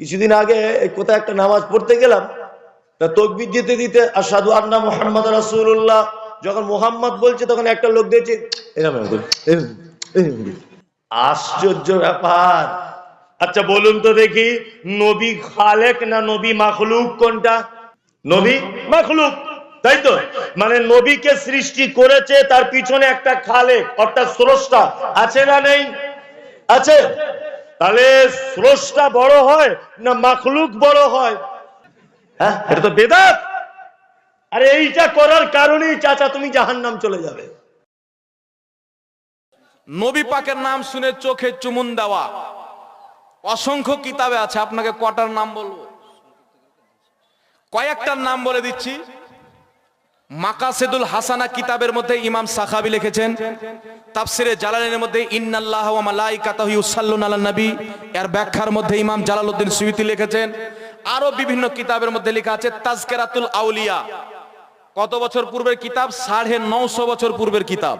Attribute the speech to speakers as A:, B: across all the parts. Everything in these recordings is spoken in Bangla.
A: কিছুদিন আগে কোথায় একটা নামাজ পড়তে গেলাম, তা তকবির দিতে দিতে আসাদু আন্না মোহাম্মদ রাসূলুল্লাহ, যখন মোহাম্মদ বলছে তখন একটা লোক দিয়েছে। আশ্চর্য ব্যাপার। আচ্ছা বলুন তো দেখি, নবী খালেক না নবী মাখলুক কোনটা? নবী মাখলুক, তাই তো? মানে নবীকে সৃষ্টি করেছে, তার পিছনে একটা খালেক, অর্থাৎ স্রষ্টা, আছে না নেই? আছে? তাহলে স্রষ্টা বড় হয় না মাখলুক বড় হয়? হ্যাঁ এটা তো বেদাত। আরে এইটা করার কারণেই চাচা তুমি জাহান নাম চলে যাবে।
B: নবী পাকের নাম শুনে চোখে চুমুন দেওয়া। অসংখ্য কিতাবে আছে, আপনাকে কটার নাম বলব? কয়েকটার নাম বলে দিচ্ছি। মাকাসেদুল হাসানা কিতাবের মধ্যে ইমাম সাখাবি লিখেছেন, তাফসিরে জালালের মধ্যে ইন্নাল্লাহ ওয়া মালাইকাতাহু ইউসাল্লুনা আলান নবী, এর ব্যাখ্যার মধ্যে ইমাম জালালউদ্দিন সুয়ুতি লিখেছেন আরও বিভিন্ন কিতাবের মধ্যে লেখা আছে তাজকিরাতুল আউলিয়া। কত বছর পূর্বের কিতাব? সাড়ে নশো বছর পূর্বের কিতাব।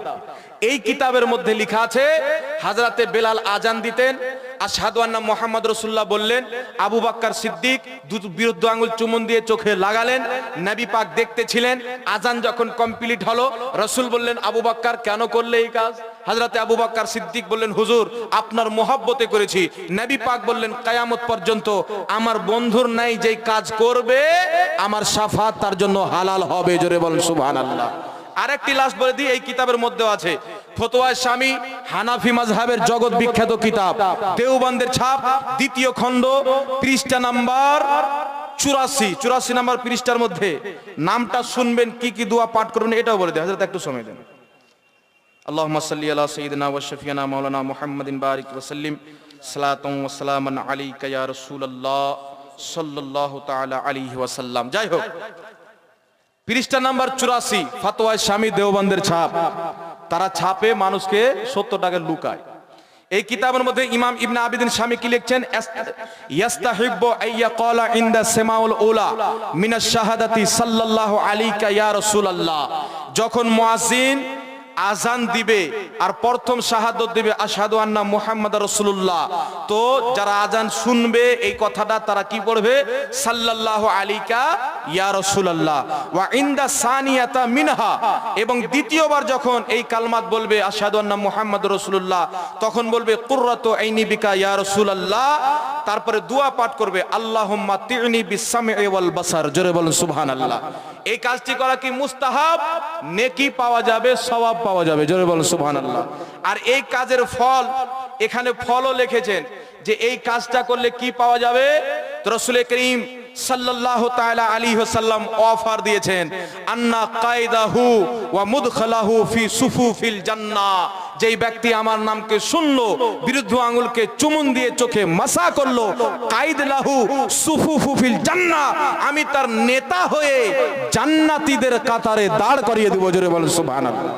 B: এই কিতাবের মধ্যে লেখা আছে, হাজরাতে বেলাল আজান দিতেন আসাদু আন্না মোহাম্মদ রসুল্লাহ বললেন, আবু বাক্কার সিদ্দিক বিরুদ্ধ আঙ্গুল চুমন দিয়ে চোখে লাগালেন, নবী পাক দেখতে ছিলেন আজান যখন কমপ্লিট হলো, রসুল বললেন, আবু বাক্কার কেন করলে এই কাজ? হাজরাতে আবু বাক্কার সিদ্দিক বললেন, হুজুর, আপনার মোহাব্বতে করেছি। নবী পাক বললেন, কায়ামত পর্যন্ত আমার বন্ধুর নাই যেই কাজ করবে, আমার সাফাত তার জন্য হালাল হবে, জোরে বলেন সুবহানাল্লাহ। আরেকটি লাশ বলে দিই, এই কিতাবের মধ্যেও আছে ফতোয়ায় স্বামী, হানাফি মাঝহাবের জগৎ বিখ্যাত কিতাব। দেওবান্দের ছাপ, দ্বিতীয় খণ্ড, পৃষ্ঠা নাম্বার চুরাশি। চুরাশি নাম্বার পৃষ্ঠার মধ্যে নামটা শুনবেন, কি কি দোয়া পাঠ করবেন এটাও বলে দেয় হাজার একটু সময় দেন। আল্লাহ সাল্লি আল্লাহ সঈদিনা ওয়াশফিয়ানা মৌলানা মোহাম্মদিন বারিক ওসাল্লিম সালাতম আলী কয়া রসুল্লাহ সাল্লাহ তালা আলী ওয়াসাল্লাম যাই হোক, পৃষ্ঠা নাম্বার চুরাশি ফাতোয়া স্বামী, দেওবন্দের ছাপ। তারা ছাপে মানুষকে সত্তর টাকা লুকায়। এই কিতাবের মধ্যে ইমাম ইবনা আবিদিন স্বামী কি লিখছেন? ইয়াস্তাহিব্বু আইয়া ক্বালা ইনদা সামাউল উলা মিনাশ শাহাদাতি সাল্লাল্লাহু আলাইকা ইয়া রাসূলুল্লাহ। যখন মুয়াজ্জিন আজান দিবে আর প্রথম শাহাদত দিবে, আশহাদু আন্না মুহাম্মদ রাসূলুল্লাহ। তো যারা আজান শুনবে এই কথাটা তারা কি পড়বে? সাল্লাল্লাহু আলাইকা ইয়া রাসূলুল্লাহ, ওয়া ইনদা সানিয়াতা মিনহা। এবং দ্বিতীয়বার যখন এই কালমাত বলবে, আশহাদু আন্না মুহাম্মদ রাসূলুল্লাহ, তখন বলবে, কুররাতু আইনি বিকা ইয়া রাসূলুল্লাহ। তারপরে দোয়া পাঠ করবে, আল্লাহুম্মা তি'নি বিসামঈ ওয়াল বাসার। জোরে বলুন, সুবহানাল্লাহ। এই কাজটি করা কি মুস্তাহাব? নেকি পাওয়া যাবে, সওয়াব পাওয়া যাবে, জোরে বলুন, সুবহানাল্লাহ। আর এই কাজের ফল, এখানে ফলও লিখেছেন যে এই কাজটা করলে কি পাওয়া যাবে? রসুল করিম সাল্লাল্লাহু তাআলা আলাইহি ওয়াসাল্লাম অফার দিয়েছেন, আন্না কায়দাহু ওয়া মুদখালাহু ফি সুফুফিল জান্নাহ যেই ব্যক্তি আমার নামকে শুনলো, বিরুদ্ধ আঙ্গুলকে চুমুন দিয়ে চোখে মাসা করল কাইদ লাহু সুফুফু ফিল জান্নাহ আমি তার নেতা হয়ে জান্নাতীদের কাতারে দাঁড় করিয়ে দেব, জোরে বলেন সুবহানাল্লাহ।